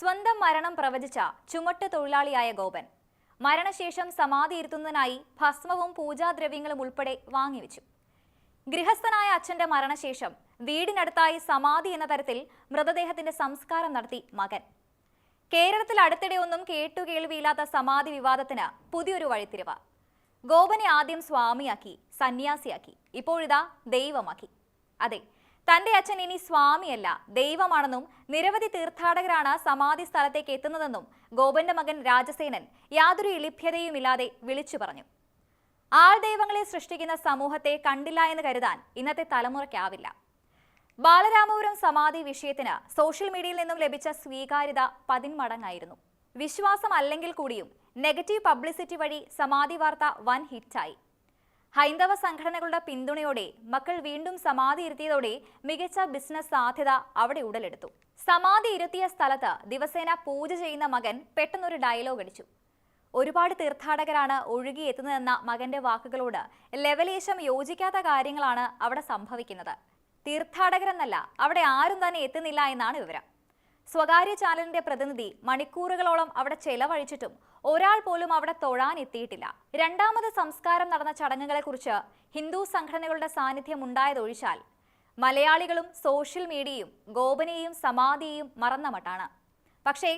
സ്വന്തം മരണം പ്രവചിച്ച ചുമട്ട് തൊഴിലാളിയായ ഗോപൻ. മരണശേഷം സമാധി ഇരുത്തുന്നതിനായി ഭസ്മവും പൂജാദ്രവ്യങ്ങളും ഉൾപ്പെടെ വാങ്ങിവെച്ചു. ഗൃഹസ്ഥനായ അച്ഛന്റെ മരണശേഷം വീടിനടുത്തായി സമാധി എന്ന തരത്തിൽ മൃതദേഹത്തിന്റെ സംസ്കാരം നടത്തി മകൻ. കേരളത്തിൽ അടുത്തിടെ ഒന്നും കേട്ടുകേൾവിയില്ലാത്ത സമാധി വിവാദത്തിന് പുതിയൊരു വഴിത്തിരിവ്. ഗോപനെ ആദ്യം സ്വാമിയാക്കി സന്യാസിയാക്കി ഇപ്പോഴിതാ ദൈവമാക്കി. അതെ തന്റെ അച്ഛൻ ഇനി സ്വാമിയല്ല ദൈവമാണെന്നും നിരവധി തീർത്ഥാടകരാണ് സമാധി സ്ഥലത്തേക്ക് എത്തുന്നതെന്നും ഗോപന്റെ മകൻ രാജസേനൻ യാതൊരു ഇളിഭ്യതയുമില്ലാതെ വിളിച്ചു പറഞ്ഞു. ആൾ ദൈവങ്ങളെ സൃഷ്ടിക്കുന്ന സമൂഹത്തെ കണ്ടില്ല എന്ന് കരുതാൻ ഇന്നത്തെ തലമുറയ്ക്കാവില്ല. ബാലരാമപുരം സമാധി വിഷയത്തിന് സോഷ്യൽ മീഡിയയിൽ നിന്നും ലഭിച്ച സ്വീകാര്യത പതിന്മടങ്ങായിരുന്നു. വിശ്വാസം അല്ലെങ്കിൽ കൂടിയും നെഗറ്റീവ് പബ്ലിസിറ്റി വഴി സമാധി വാർത്ത വൻ ഹിറ്റായി. ഹൈന്ദവ സംഘടനകളുടെ പിന്തുണയോടെ മക്കൾ വീണ്ടും സമാധി ഇരുത്തിയതോടെ മികച്ച ബിസിനസ് സാധ്യത അവിടെ ഉടലെടുത്തു. സമാധി ഇരുത്തിയ സ്ഥലത്ത് ദിവസേന പൂജ ചെയ്യുന്ന മകൻ പെട്ടെന്നൊരു ഡയലോഗ് അടിച്ചു. ഒരുപാട് തീർത്ഥാടകരാണ് ഒഴുകിയെത്തുന്നതെന്ന മകന്റെ വാക്കുകളോട് ലെവലേശം യോജിക്കാത്ത കാര്യങ്ങളാണ് അവിടെ സംഭവിക്കുന്നത്. തീർത്ഥാടകരെന്നല്ല അവിടെ ആരും തന്നെ എത്തുന്നില്ല എന്നാണ് വിവരം. സ്വകാര്യ ചാനലിന്റെ പ്രതിനിധി മണിക്കൂറുകളോളം അവിടെ ചെലവഴിച്ചിട്ടും ഒരാൾ പോലും അവിടെ തൊഴാൻ എത്തിയിട്ടില്ല രണ്ടാമത് സംസ്കാരം നടന്ന ചടങ്ങുകളെക്കുറിച്ച് ഹിന്ദു സംഘടനകളുടെ സാന്നിധ്യം ഉണ്ടായതൊഴിച്ചാൽ മലയാളികളും സോഷ്യൽ മീഡിയയും ഗോപനെയും സമാധിയെയും മറന്ന മട്ടാണ്. പക്ഷേ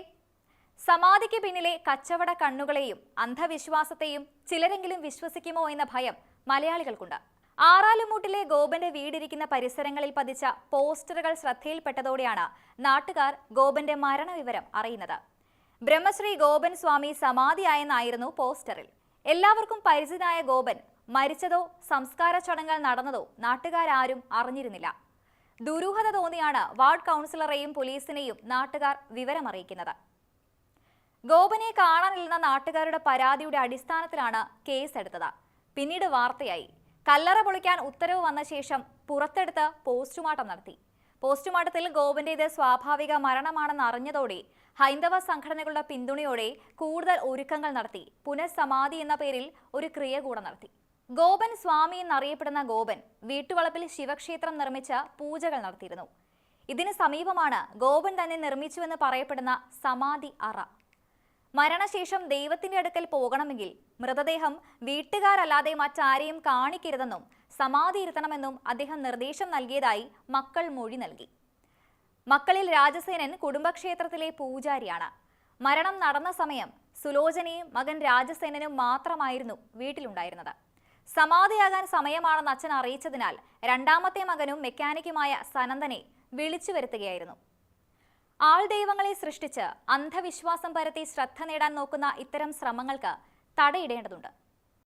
സമാധിക്ക് പിന്നിലെ കച്ചവട കണ്ണുകളെയും അന്ധവിശ്വാസത്തെയും ചിലരെങ്കിലും വിശ്വസിക്കുമോ എന്ന ഭയം മലയാളികൾക്കുണ്ട്. ആറാലുമൂട്ടിലെ ഗോപന്റെ വീടിരിക്കുന്ന പരിസരങ്ങളിൽ പതിച്ച പോസ്റ്ററുകൾ ശ്രദ്ധയിൽപ്പെട്ടതോടെയാണ് നാട്ടുകാർ ഗോപന്റെ മരണവിവരം അറിയുന്നത്. ബ്രഹ്മശ്രീ ഗോപൻ സ്വാമി സമാധിയായെന്നായിരുന്നു പോസ്റ്ററിൽ. എല്ലാവർക്കും പരിചിതനായ ഗോപൻ മരിച്ചതോ സംസ്കാര ചടങ്ങുകൾ നടന്നതോ നാട്ടുകാരാരും അറിഞ്ഞിരുന്നില്ല. ദുരൂഹത തോന്നിയാണ് വാർഡ് കൗൺസിലറെയും പോലീസിനെയും നാട്ടുകാർ വിവരമറിയിക്കുന്നത്. ഗോപനെ കാണാനില്ലെന്ന നാട്ടുകാരുടെ പരാതിയുടെ അടിസ്ഥാനത്തിലാണ് കേസെടുത്തത്. പിന്നീട് വാർത്തയായി. കല്ലറ പൊളിക്കാൻ ഉത്തരവ് വന്ന ശേഷം പുറത്തെടുത്ത് പോസ്റ്റ്മോർട്ടം നടത്തി. പോസ്റ്റ്മോർട്ടത്തിൽ ഇത് സ്വാഭാവിക മരണമാണെന്ന് അറിഞ്ഞതോടെ ഹൈന്ദവ സംഘടനകളുടെ പിന്തുണയോടെ കൂടുതൽ ഒരുക്കങ്ങൾ നടത്തി. പുനഃസമാധി എന്ന പേരിൽ ഒരു ക്രിയ കൂടെ നടത്തി. ഗോപൻ സ്വാമി എന്നറിയപ്പെടുന്ന ഗോപൻ വീട്ടുവളപ്പിൽ ശിവക്ഷേത്രം നിർമ്മിച്ച് പൂജകൾ നടത്തിയിരുന്നു. ഇതിന് സമീപമാണ് ഗോപൻ തന്നെ നിർമ്മിച്ചുവെന്ന് പറയപ്പെടുന്ന സമാധി അറ. മരണശേഷം ദൈവത്തിന്റെ അടുക്കൽ പോകണമെങ്കിൽ മൃതദേഹം വീട്ടുകാരല്ലാതെ മറ്റാരെയും കാണിക്കരുതെന്നും സമാധി ഇരുത്തണമെന്നും അദ്ദേഹം നിർദ്ദേശം നൽകിയതായി മക്കൾ മൊഴി നൽകി. മക്കളിൽ രാജസേനൻ കുടുംബക്ഷേത്രത്തിലെ പൂജാരിയാണ്. മരണം നടന്ന സമയം സുലോചനയും മകൻ രാജസേനനും മാത്രമായിരുന്നു വീട്ടിലുണ്ടായിരുന്നത്. സമാധിയാകാൻ സമയമാണെന്ന് അച്ഛൻ അറിയിച്ചതിനാൽ രണ്ടാമത്തെ മകനും മെക്കാനിക്കുമായ സനന്ദനെ വിളിച്ചു വരുത്തുകയായിരുന്നു. ആൾ ദൈവങ്ങളെ സൃഷ്ടിച്ച് അന്ധവിശ്വാസം പരത്തി ശ്രദ്ധ നേടാൻ നോക്കുന്ന ഇത്തരം ശ്രമങ്ങൾക്ക് തടയിടേണ്ടതുണ്ട്.